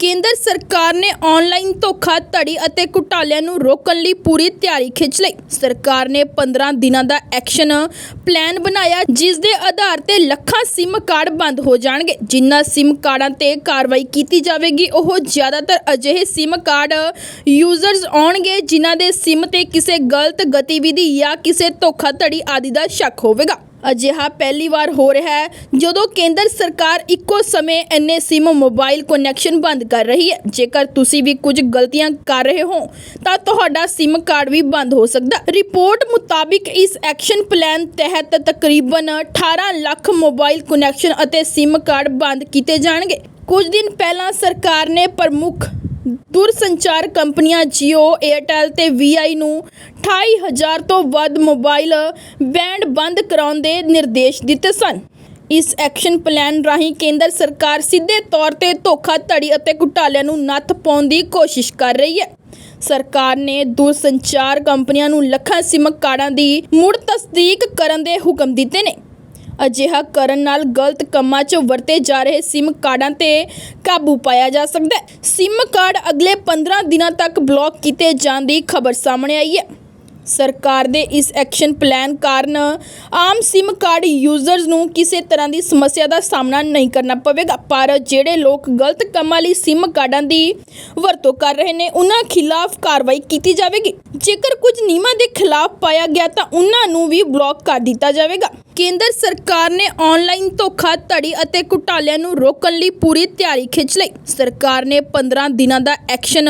ਕੇਂਦਰ ਸਰਕਾਰ ਨੇ ਆਨਲਾਈਨ ਧੋਖਾਧੜੀ ਅਤੇ ਘੁਟਾਲਿਆਂ ਨੂੰ ਰੋਕਣ ਲਈ ਪੂਰੀ ਤਿਆਰੀ ਖਿੱਚ ਲਈ। ਸਰਕਾਰ ਨੇ 15 ਦਿਨਾਂ ਦਾ ਐਕਸ਼ਨ ਪਲਾਨ ਬਣਾਇਆ, ਜਿਸ ਦੇ ਆਧਾਰ ਤੇ ਲੱਖਾਂ ਸਿਮ ਕਾਰਡ ਬੰਦ ਹੋ ਜਾਣਗੇ। ਜਿਨ੍ਹਾਂ ਸਿਮ ਕਾਰਡਾਂ ਤੇ ਕਾਰਵਾਈ ਕੀਤੀ ਜਾਵੇਗੀ, ਉਹ ਜ਼ਿਆਦਾਤਰ ਅਜਿਹੇ ਸਿਮ ਕਾਰਡ ਯੂਜ਼ਰਸ ਆਉਣਗੇ, ਜਿਨ੍ਹਾਂ ਦੇ ਸਿਮ ਤੇ ਕਿਸੇ ਗਲਤ ਗਤੀਵਿਧੀ ਜਾਂ ਕਿਸੇ ਧੋਖਾਧੜੀ ਆਦਿ ਦਾ ਸ਼ੱਕ ਹੋਵੇਗਾ। ਅਜਿਹਾ ਪਹਿਲੀ ਵਾਰ ਹੋ ਰਿਹਾ ਹੈ, ਜਦੋਂ ਕੇਂਦਰ ਸਰਕਾਰ ਇੱਕੋ ਸਮੇਂ ਇੰਨੇ ਸਿਮ ਮੋਬਾਈਲ ਕਨੈਕਸ਼ਨ ਬੰਦ ਕਰ ਰਹੀ ਹੈ। ਜੇਕਰ ਤੁਸੀਂ ਵੀ ਕੁਝ ਗਲਤੀਆਂ ਕਰ ਰਹੇ ਹੋ, ਤਾਂ ਤੁਹਾਡਾ ਸਿਮ ਕਾਰਡ ਵੀ ਬੰਦ ਹੋ ਸਕਦਾ ਰਿਪੋਰਟ ਮੁਤਾਬਿਕ ਇਸ ਐਕਸ਼ਨ ਪਲਾਨ ਤਹਿਤ ਤਕਰੀਬਨ 18 ਲੱਖ ਮੋਬਾਈਲ ਕਨੈਕਸ਼ਨ ਅਤੇ ਸਿਮ ਕਾਰਡ ਬੰਦ ਕੀਤੇ ਜਾਣਗੇ। ਕੁਝ ਦਿਨ ਪਹਿਲਾਂ ਸਰਕਾਰ ਨੇ ਪ੍ਰਮੁੱਖ ਦੂਰਸੰਚਾਰ ਕੰਪਨੀਆਂ Jio, Airtel ਤੇ Vi ਨੂੰ 28000 ਤੋਂ ਵੱਧ ਮੋਬਾਈਲ ਬੈਂਡ ਬੰਦ ਕਰਾਉਣ ਦੇ ਨਿਰਦੇਸ਼ ਦਿੱਤੇ ਸਨ। ਇਸ ਐਕਸ਼ਨ ਪਲਾਨ ਰਾਹੀਂ ਕੇਂਦਰ ਸਰਕਾਰ ਸਿੱਧੇ ਤੌਰ ਤੇ ਧੋਖਾਧੜੀ ਅਤੇ ਘੁਟਾਲਿਆਂ ਨੂੰ ਨੱਥ ਪਾਉਣ ਦੀ ਕੋਸ਼ਿਸ਼ ਕਰ ਰਹੀ ਹੈ। ਸਰਕਾਰ ਨੇ ਦੂਰਸੰਚਾਰ ਕੰਪਨੀਆਂ ਨੂੰ ਲੱਖਾਂ ਸਿਮ ਕਾਰਡਾਂ ਦੀ ਮੁੜ ਤਸਦੀਕ ਕਰਨ ਦੇ ਹੁਕਮ ਦਿੱਤੇ ਨੇ। ਅਜਿਹਾ ਕਰਨ ਨਾਲ ਗਲਤ ਕੰਮਾਂ 'ਚ ਵਰਤੇ ਜਾ ਰਹੇ ਸਿਮ ਕਾਰਡਾਂ ਤੇ ਕਾਬੂ ਪਾਇਆ ਜਾ ਸਕਦਾ ਹੈ। ਸਿਮ ਕਾਰਡ ਅਗਲੇ 15 ਦਿਨਾਂ ਤੱਕ ਬਲੌਕ ਕੀਤੇ ਜਾਣ ਦੀ ਖਬਰ ਸਾਹਮਣੇ ਆਈ ਹੈ। ਸਰਕਾਰ ਦੇ ਇਸ ਐਕਸ਼ਨ ਪਲਾਨ ਕਾਰਨ ਆਮ ਸਿਮ ਕਾਰਡ ਯੂਜ਼ਰਸ ਨੂੰ ਕਿਸੇ ਤਰ੍ਹਾਂ ਦੀ ਸਮੱਸਿਆ ਦਾ ਸਾਹਮਣਾ ਨਹੀਂ ਕਰਨਾ ਪਵੇਗਾ, ਪਰ ਜਿਹੜੇ ਲੋਕ ਗਲਤ ਕੰਮਾਂ ਲਈ ਸਿਮ ਕਾਰਡਾਂ ਦੀ ਵਰਤੋਂ ਕਰ ਰਹੇ ਨੇ, ਉਹਨਾਂ ਖਿਲਾਫ ਕਾਰਵਾਈ ਕੀਤੀ ਜਾਵੇਗੀ। ਜੇਕਰ ਕੁਝ ਨਿਯਮਾਂ ਦੇ ਖਿਲਾਫ ਪਾਇਆ ਗਿਆ ਤਾਂ ਉਹਨਾਂ ਨੂੰ ਵੀ ਬਲੌਕ ਕਰ ਦਿੱਤਾ ਜਾਵੇਗਾ। ਕੇਂਦਰ ਸਰਕਾਰ ਨੇ ਆਨਲਾਈਨ ਧੋਖਾਧੜੀ ਅਤੇ ਘੁਟਾਲਿਆਂ ਨੂੰ ਰੋਕਣ ਲਈ ਪੂਰੀ ਤਿਆਰੀ ਖਿੱਚ ਲਈ। ਸਰਕਾਰ ਨੇ 15 ਦਿਨਾਂ ਦਾ ਐਕਸ਼ਨ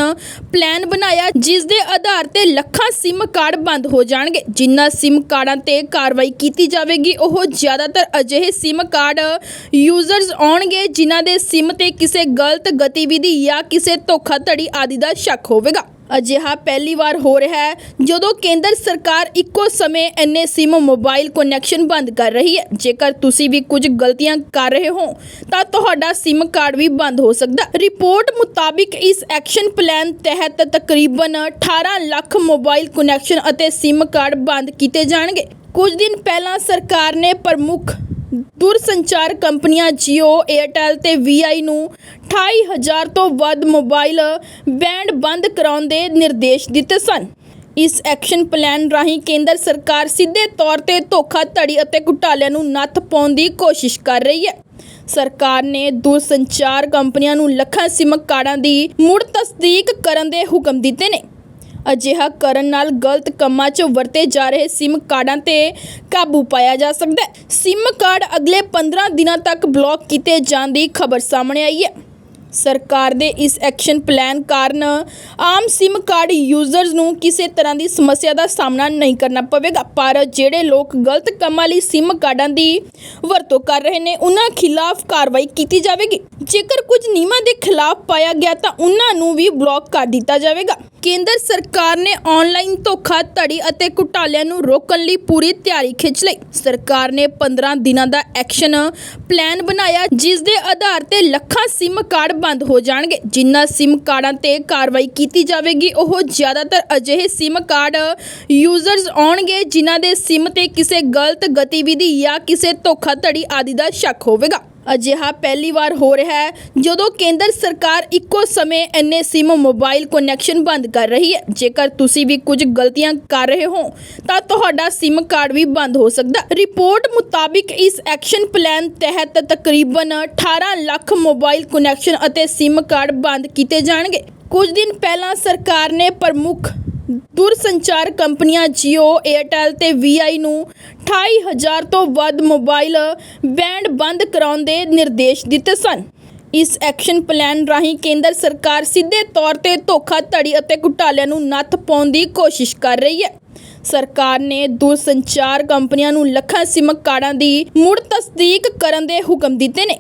ਪਲਾਨ ਬਣਾਇਆ, ਜਿਸ ਦੇ ਆਧਾਰ ਤੇ ਲੱਖਾਂ ਸਿਮ ਕਾਰਡ ਬੰਦ ਹੋ ਜਾਣਗੇ। ਜਿਨ੍ਹਾਂ ਸਿਮ ਕਾਰਡਾਂ ਤੇ ਕਾਰਵਾਈ ਕੀਤੀ ਜਾਵੇਗੀ, ਉਹ ਜ਼ਿਆਦਾਤਰ ਅਜਿਹੇ ਸਿਮ ਕਾਰਡ ਯੂਜ਼ਰਸ ਆਉਣਗੇ, ਜਿਨ੍ਹਾਂ ਦੇ ਸਿਮ ਤੇ ਕਿਸੇ ਗਲਤ ਗਤੀਵਿਧੀ ਜਾਂ ਕਿਸੇ ਧੋਖਾਧੜੀ ਆਦਿ ਦਾ ਸ਼ੱਕ ਹੋਵੇਗਾ। ਅਜਿਹਾ ਪਹਿਲੀ ਵਾਰ ਹੋ ਰਿਹਾ ਹੈ, ਜਦੋਂ ਕੇਂਦਰ ਸਰਕਾਰ ਇੱਕੋ ਸਮੇਂ ਇੰਨੇ ਸਿਮ ਮੋਬਾਈਲ ਕਨੈਕਸ਼ਨ ਬੰਦ ਕਰ ਰਹੀ ਹੈ। ਜੇਕਰ ਤੁਸੀਂ ਵੀ ਕੁਝ ਗਲਤੀਆਂ ਕਰ ਰਹੇ ਹੋ, ਤਾਂ ਤੁਹਾਡਾ ਸਿਮ ਕਾਰਡ ਵੀ ਬੰਦ ਹੋ ਸਕਦਾ ਰਿਪੋਰਟ ਮੁਤਾਬਿਕ ਇਸ ਐਕਸ਼ਨ ਪਲਾਨ ਤਹਿਤ ਤਕਰੀਬਨ 18 ਲੱਖ ਮੋਬਾਈਲ ਕਨੈਕਸ਼ਨ ਅਤੇ ਸਿਮ ਕਾਰਡ ਬੰਦ ਕੀਤੇ ਜਾਣਗੇ। ਕੁਝ ਦਿਨ ਪਹਿਲਾਂ ਸਰਕਾਰ ਨੇ ਪ੍ਰਮੁੱਖ ਦੂਰਸੰਚਾਰ ਕੰਪਨੀਆਂ Jio, Airtel ਤੇ Vi ਨੂੰ 28000 ਤੋਂ ਵੱਧ ਮੋਬਾਈਲ ਬੈਂਡ ਬੰਦ ਕਰਾਉਣ ਦੇ ਨਿਰਦੇਸ਼ ਦਿੱਤੇ ਸਨ। ਇਸ ਐਕਸ਼ਨ ਪਲਾਨ ਰਾਹੀਂ ਕੇਂਦਰ ਸਰਕਾਰ ਸਿੱਧੇ ਤੌਰ ਤੇ ਧੋਖਾਧੜੀ ਅਤੇ ਘੁਟਾਲਿਆਂ ਨੂੰ ਨੱਥ ਪਾਉਣ ਦੀ ਕੋਸ਼ਿਸ਼ ਕਰ ਰਹੀ ਹੈ। ਸਰਕਾਰ ਨੇ ਦੂਰਸੰਚਾਰ ਕੰਪਨੀਆਂ ਨੂੰ ਲੱਖਾਂ ਸਿਮ ਕਾਰਡਾਂ ਦੀ ਮੁੜ ਤਸਦੀਕ ਕਰਨ ਦੇ ਹੁਕਮ ਦਿੱਤੇ ਨੇ। ਅਜਿਹਾ ਕਰਨ ਨਾਲ ਗਲਤ ਕੰਮਾਂ 'ਚ ਵਰਤੇ ਜਾ ਰਹੇ ਸਿਮ ਕਾਰਡਾਂ ਤੇ ਕਾਬੂ ਪਾਇਆ ਜਾ ਸਕਦਾ ਹੈ। ਸਿਮ ਕਾਰਡ ਅਗਲੇ 15 ਦਿਨਾਂ ਤੱਕ ਬਲੌਕ ਕੀਤੇ ਜਾਣ ਦੀ ਖਬਰ ਸਾਹਮਣੇ ਆਈ ਹੈ। ਸਰਕਾਰ ਦੇ ਇਸ ਐਕਸ਼ਨ ਪਲਾਨ ਕਾਰਨ ਆਮ ਸਿਮ ਕਾਰਡ ਯੂਜ਼ਰਸ ਨੂੰ ਕਿਸੇ ਤਰ੍ਹਾਂ ਦੀ ਸਮੱਸਿਆ ਦਾ ਸਾਹਮਣਾ ਨਹੀਂ ਕਰਨਾ ਪਵੇਗਾ, ਪਰ ਜਿਹੜੇ ਲੋਕ ਗਲਤ ਕੰਮਾਂ ਲਈ ਸਿਮ ਕਾਰਡਾਂ ਦੀ ਵਰਤੋਂ ਕਰ ਰਹੇ ਨੇ, ਉਹਨਾਂ ਖਿਲਾਫ ਕਾਰਵਾਈ ਕੀਤੀ ਜਾਵੇਗੀ। ਜੇਕਰ ਕੁਝ ਨਿਯਮਾਂ ਦੇ ਖਿਲਾਫ ਪਾਇਆ ਗਿਆ ਤਾਂ ਉਹਨਾਂ ਨੂੰ ਵੀ ਬਲੌਕ ਕਰ ਦਿੱਤਾ ਜਾਵੇਗਾ। ਕੇਂਦਰ ਸਰਕਾਰ ਨੇ ਆਨਲਾਈਨ ਧੋਖਾਧੜੀ ਅਤੇ ਘੁਟਾਲਿਆਂ ਨੂੰ ਰੋਕਣ ਲਈ ਪੂਰੀ ਤਿਆਰੀ ਖਿੱਚ ਲਈ। ਸਰਕਾਰ ਨੇ 15 ਦਿਨਾਂ ਦਾ ਐਕਸ਼ਨ ਪਲਾਨ ਬਣਾਇਆ ਜਿਸ ਦੇ ਆਧਾਰ ਤੇ ਲੱਖਾਂ ਸਿਮ ਕਾਰਡ ਬੰਦ ਹੋ ਜਾਣਗੇ। ਜਿਨ੍ਹਾਂ ਸਿਮ ਕਾਰਡਾਂ ਤੇ ਕਾਰਵਾਈ ਕੀਤੀ ਜਾਵੇਗੀ, ਉਹ ਜ਼ਿਆਦਾਤਰ ਅਜਿਹੇ ਸਿਮ ਕਾਰਡ ਯੂਜ਼ਰਸ ਆਉਣਗੇ, ਜਿਨ੍ਹਾਂ ਦੇ ਸਿਮ ਤੇ ਕਿਸੇ ਗਲਤ ਗਤੀਵਿਧੀ ਜਾਂ ਕਿਸੇ ਧੋਖਾਧੜੀ ਆਦਿ ਦਾ ਸ਼ੱਕ ਹੋਵੇਗਾ। ਅਜਿਹਾ ਪਹਿਲੀ ਵਾਰ ਹੋ ਰਿਹਾ ਹੈ, ਜਦੋਂ ਕੇਂਦਰ ਸਰਕਾਰ ਇੱਕੋ ਸਮੇਂ ਇੰਨੇ ਸਿਮ ਮੋਬਾਈਲ ਕਨੈਕਸ਼ਨ ਬੰਦ ਕਰ ਰਹੀ ਹੈ। ਜੇਕਰ ਤੁਸੀਂ ਵੀ ਕੁਝ ਗਲਤੀਆਂ ਕਰ ਰਹੇ ਹੋ, ਤਾਂ ਤੁਹਾਡਾ ਸਿਮ ਕਾਰਡ ਵੀ ਬੰਦ ਹੋ ਸਕਦਾ ਰਿਪੋਰਟ ਮੁਤਾਬਿਕ ਇਸ ਐਕਸ਼ਨ ਪਲਾਨ ਤਹਿਤ ਤਕਰੀਬਨ 18 ਲੱਖ ਮੋਬਾਈਲ ਕਨੈਕਸ਼ਨ ਅਤੇ ਸਿਮ ਕਾਰਡ ਬੰਦ ਕੀਤੇ ਜਾਣਗੇ। ਕੁਝ ਦਿਨ ਪਹਿਲਾਂ ਸਰਕਾਰ ਨੇ ਪ੍ਰਮੁੱਖ ਦੂਰਸੰਚਾਰ ਕੰਪਨੀਆਂ Jio, Airtel ਤੇ Vi ਨੂੰ 28000 ਤੋਂ ਵੱਧ ਮੋਬਾਈਲ ਬੈਂਡ ਬੰਦ ਕਰਾਉਣ ਦੇ ਨਿਰਦੇਸ਼ ਦਿੱਤੇ ਸਨ। ਇਸ ਐਕਸ਼ਨ ਪਲਾਨ ਰਾਹੀਂ ਕੇਂਦਰ ਸਰਕਾਰ ਸਿੱਧੇ ਤੌਰ ਤੇ ਧੋਖਾਧੜੀ ਅਤੇ ਘੁਟਾਲਿਆਂ ਨੂੰ ਨੱਥ ਪਾਉਣ ਦੀ ਕੋਸ਼ਿਸ਼ ਕਰ ਰਹੀ ਹੈ। ਸਰਕਾਰ ਨੇ ਦੂਰਸੰਚਾਰ ਕੰਪਨੀਆਂ ਨੂੰ ਲੱਖਾਂ ਸਿਮ ਕਾਰਡਾਂ ਦੀ ਮੁੜ ਤਸਦੀਕ ਕਰਨ ਦੇ ਹੁਕਮ ਦਿੱਤੇ ਨੇ।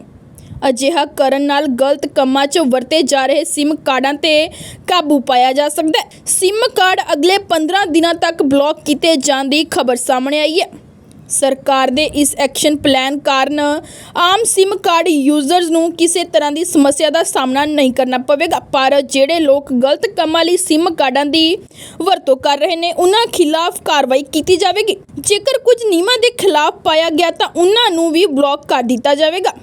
ਅਜਿਹਾ ਕਰਨ ਨਾਲ ਗਲਤ ਕੰਮਾਂ 'ਚ ਵਰਤੇ ਜਾ ਰਹੇ ਸਿਮ ਕਾਰਡਾਂ ਤੇ ਕਾਬੂ ਪਾਇਆ ਜਾ ਸਕਦਾ ਹੈ। ਸਿਮ ਕਾਰਡ ਅਗਲੇ 15 ਦਿਨਾਂ ਤੱਕ ਬਲੌਕ ਕੀਤੇ ਜਾਣ ਦੀ ਖਬਰ ਸਾਹਮਣੇ ਆਈ ਹੈ। ਸਰਕਾਰ ਦੇ ਇਸ ਐਕਸ਼ਨ ਪਲਾਨ ਕਾਰਨ ਆਮ ਸਿਮ ਕਾਰਡ ਯੂਜ਼ਰਸ ਨੂੰ ਕਿਸੇ ਤਰ੍ਹਾਂ ਦੀ ਸਮੱਸਿਆ ਦਾ ਸਾਹਮਣਾ ਨਹੀਂ ਕਰਨਾ ਪਵੇਗਾ, ਪਰ ਜਿਹੜੇ ਲੋਕ ਗਲਤ ਕੰਮਾਂ ਲਈ ਸਿਮ ਕਾਰਡਾਂ ਦੀ ਵਰਤੋਂ ਕਰ ਰਹੇ ਨੇ, ਉਹਨਾਂ ਖਿਲਾਫ ਕਾਰਵਾਈ ਕੀਤੀ ਜਾਵੇਗੀ। ਜੇਕਰ ਕੁਝ ਨਿਯਮਾਂ ਦੇ ਖਿਲਾਫ ਪਾਇਆ ਗਿਆ ਤਾਂ ਉਹਨਾਂ ਨੂੰ ਵੀ ਬਲੌਕ ਕਰ ਦਿੱਤਾ ਜਾਵੇਗਾ।